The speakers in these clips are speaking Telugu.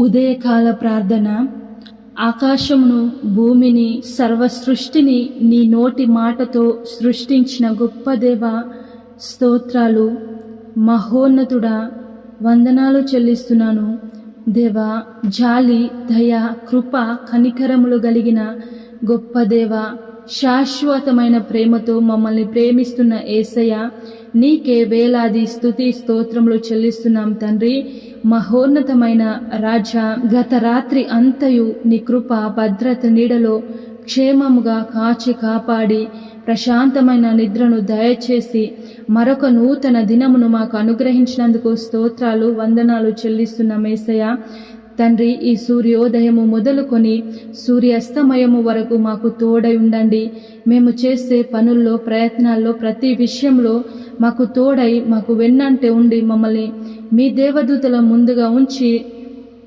ఉదయకాల ప్రార్థన ఆకాశమును భూమిని సర్వ సృష్టిని నీ నోటి మాటతో సృష్టించిన గొప్ప దేవ స్తోత్రాలు మహోన్నతుడా వందనాలు చెల్లిస్తున్నాను. దేవ జాలి దయ కృప కనికరములు కలిగిన గొప్ప దేవ శాశ్వతమైన ప్రేమతో మమ్మల్ని ప్రేమిస్తున్న ఏసయ్య నీకే వేలాది స్థుతి స్తోత్రములు చెల్లిస్తున్నాం తండ్రి. మహోన్నతమైన రాజా గత రాత్రి అంతయు నీ కృప భద్రత నీడలో క్షేమముగా కాచి కాపాడి ప్రశాంతమైన నిద్రను దయచేసి మరొక నూతన దినమును మాకు అనుగ్రహించినందుకు స్తోత్రాలు వందనాలు చెల్లిస్తున్నాం మేసయ్య తండ్రి ఈ సూర్యోదయము మొదలుకొని సూర్యాస్తమయము వరకు మాకు తోడై ఉండండి. మేము చేసే పనుల్లో ప్రయత్నాల్లో ప్రతి విషయంలో మాకు తోడై మాకు వెన్నంటే ఉండి మమ్మల్ని మీ దేవదూతల ముందుగా ఉంచి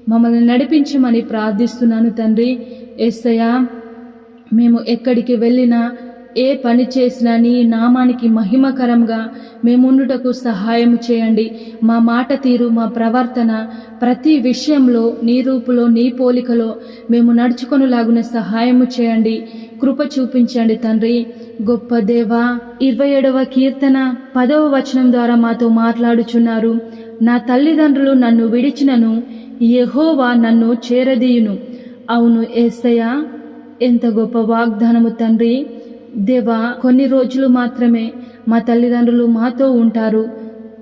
మమ్మల్ని నడిపించమని ప్రార్థిస్తున్నాను తండ్రి. ఎస్సయ్య మేము ఎక్కడికి వెళ్ళినా ఏ పని చేసినా నీ నామానికి మహిమకరంగా మేముండుటకు సహాయం చేయండి. మా మాట తీరు మా ప్రవర్తన ప్రతి విషయంలో నీ రూపులో నీ పోలికలో మేము నడుచుకొనులాగున సహాయము చేయండి. కృప చూపించండి తండ్రి. గొప్ప దేవా ఇరవై ఏడవ కీర్తన పదవ వచనం ద్వారా మాతో మాట్లాడుచున్నారు. నా తల్లిదండ్రులు నన్ను విడిచినను యహోవా నన్ను చేరదీయును. అవును ఏసయ్య ఎంత గొప్ప వాగ్దానము తండ్రి. దేవా కొన్ని రోజులు మాత్రమే మా తల్లిదండ్రులు మాతో ఉంటారు.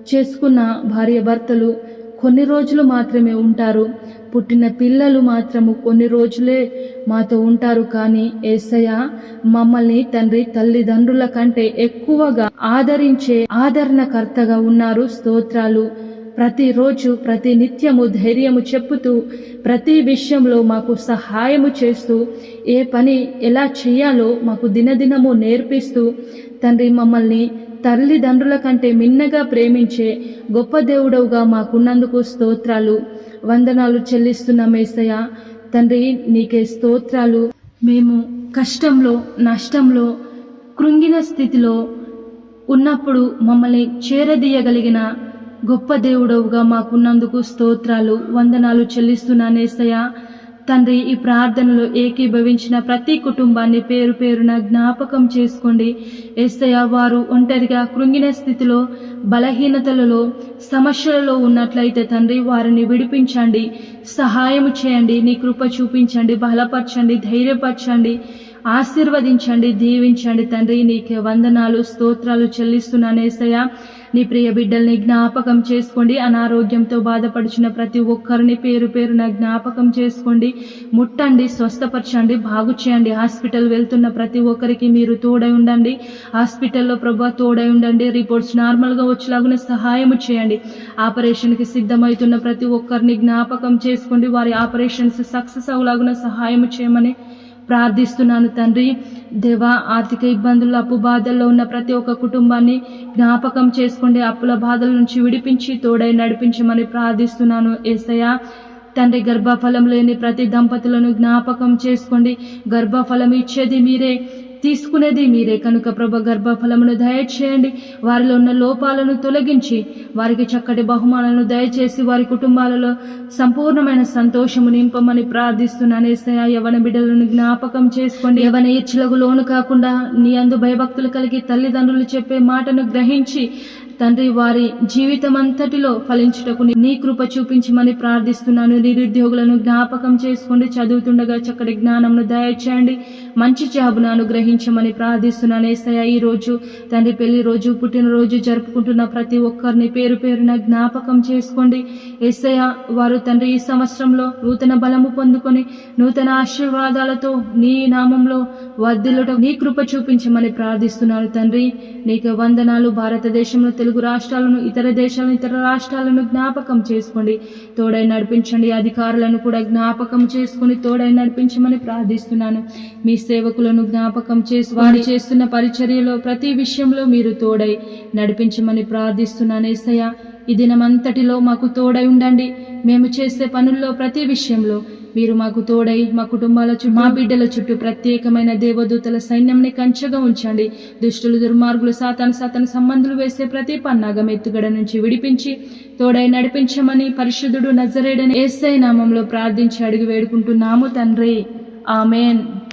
చేసుకున్న భార్య భర్తలు కొన్ని రోజులు మాత్రమే ఉంటారు. పుట్టిన పిల్లలు మాత్రము కొన్ని రోజులే మాతో ఉంటారు. కానీ ఏసయ్య మమ్మల్ని తండ్రి తల్లిదండ్రుల కంటే ఎక్కువగా ఆదరించే ఆదరణకర్తగా ఉన్నారు స్తోత్రాలు. ప్రతిరోజు ప్రతి నిత్యము ధైర్యము చెప్పుతూ ప్రతి విషయంలో మాకు సహాయము చేస్తూ ఏ పని ఎలా చేయాలో మాకు దినదినము నేర్పిస్తూ తండ్రి మమ్మల్ని తల్లిదండ్రుల కంటే మిన్నగా ప్రేమించే గొప్ప దేవుడవుగా మాకున్నందుకు స్తోత్రాలు. వందనాలు చెల్లిస్తున్న ఏసయ్య తండ్రి నీకే స్తోత్రాలు. మేము కష్టంలో నష్టంలో కృంగిన స్థితిలో ఉన్నప్పుడు మమ్మల్ని చేరదీయగలిగిన గొప్ప దేవుడవుగా మాకున్నందుకు స్తోత్రాలు వందనాలు చెల్లిస్తున్నానేసయ్యా తండ్రి ఈ ప్రార్థనలో ఏకీభవించిన ప్రతి కుటుంబాన్ని పేరు పేరున జ్ఞాపకం చేసుకోండి. ఏసయ్య వారు ఒంటరిగా కృంగిన స్థితిలో బలహీనతలలో సమస్యలలో ఉన్నట్లయితే తండ్రి వారిని విడిపించండి. సహాయం చేయండి నీ కృప చూపించండి బలపరచండి ధైర్యపరచండి. ఆశీర్వదించండి దీవించండి తండ్రి నీకే వందనాలు స్తోత్రాలు చెల్లిస్తున్నానేసయ్య నీ ప్రియ బిడ్డల్ని జ్ఞాపకం చేసుకోండి. అనారోగ్యంతో బాధపడుచున్న ప్రతి ఒక్కరిని పేరు పేరున జ్ఞాపకం చేసుకోండి. ముట్టండి స్వస్థపరచండి బాగు చేయండి. హాస్పిటల్ వెళ్తున్న ప్రతి ఒక్కరికి మీరు తోడై ఉండండి. హాస్పిటల్లో ప్రభా తోడై ఉండండి. రిపోర్ట్స్ నార్మల్గా వచ్చేలాగున సహాయం చేయండి. ఆపరేషన్కి సిద్ధమవుతున్న ప్రతి ఒక్కరిని జ్ఞాపకం చేసుకోండి. వారి ఆపరేషన్స్ సక్సెస్ అవ్వలాగున సహాయం చేయమని ప్రార్థిస్తున్నాను తండ్రి. దేవా ఆర్థిక ఇబ్బందులు అప్పు బాధల్లో ఉన్న ప్రతి ఒక్క కుటుంబాన్ని జ్ఞాపకం చేసుకుంటే అప్పుల బాధల నుంచి విడిపించి తోడై నడిపించమని ప్రార్థిస్తున్నాను ఏసయ్య. తండ్రి గర్భఫలం లేని ప్రతి దంపతులను జ్ఞాపకం చేసుకోండి. గర్భఫలం ఇచ్చేది మీరే. తీసుకునేది మీరే. కనుక ప్రభ గర్భఫలమును దయచేయండి. వారిలో ఉన్న లోపాలను తొలగించి వారికి చక్కటి బహుమానాలను దయచేసి వారి కుటుంబాలలో సంపూర్ణమైన సంతోషము నింపమని ప్రార్థిస్తున్నాను యవన బిడ్డలను జ్ఞాపకం చేసుకోండి. యవన ఇచ్చలకు లోను కాకుండా నీ అందు భయభక్తులు కలిగి తల్లిదండ్రులు చెప్పే మాటను గ్రహించి తండ్రి వారి జీవితం అంతటిలో ఫలించుటకు నీ కృప చూపించమని ప్రార్థిస్తున్నాను. నిరుద్యోగులను జ్ఞాపకం చేసుకోండి. చదువుతుండగా చక్కటి జ్ఞానంను దయచేయండి. మంచి జాబును అనుగ్రహించమని ప్రార్థిస్తున్నాను. ఏసయ్య ఈ రోజు తండ్రి పెళ్ళి రోజు పుట్టినరోజు జరుపుకుంటున్న ప్రతి ఒక్కరిని పేరు పేరున జ్ఞాపకం చేసుకోండి. ఏసయ్య వారు తండ్రి ఈ సంవత్సరంలో నూతన బలము పొందుకొని నూతన ఆశీర్వాదాలతో నీ నామంలో వర్ధిల్లుట నీ కృప చూపించమని ప్రార్థిస్తున్నాను. తండ్రి నీకు వందనాలు. భారతదేశంలో తెలుగు రాష్ట్రాలను ఇతర దేశాలను ఇతర రాష్ట్రాలను జ్ఞాపకం చేసుకోండి. తోడై నడిపించండి అధికారులను కూడా జ్ఞాపకం చేసుకుని తోడై నడిపించమని ప్రార్థిస్తున్నాను. మీ సేవకులను జ్ఞాపకం చేసి వారు చేస్తున్న పరిచర్యలో ప్రతి విషయంలో మీరు తోడై నడిపించమని ప్రార్థిస్తున్నాను. ఏసయ్య ఈ దినమంతటిలో మాకు తోడై ఉండండి. మేము చేసే పనుల్లో ప్రతి విషయంలో మీరు మాకు తోడై మా కుటుంబాల చుట్టూ మా బిడ్డల చుట్టూ ప్రత్యేకమైన దేవదూతల సైన్యంని కంచగా ఉంచండి. దుష్టులు దుర్మార్గులు సాతాను సాతాను సంబంధులు వేసే ప్రతి పన్నాగం ఎత్తుగడ నుంచి విడిపించి తోడై నడిపించమని పరిశుద్ధుడు నజరేడని ఏసై నామంలో ప్రార్థించి అడిగి వేడుకుంటున్నాము తండ్రి. ఆమెన్.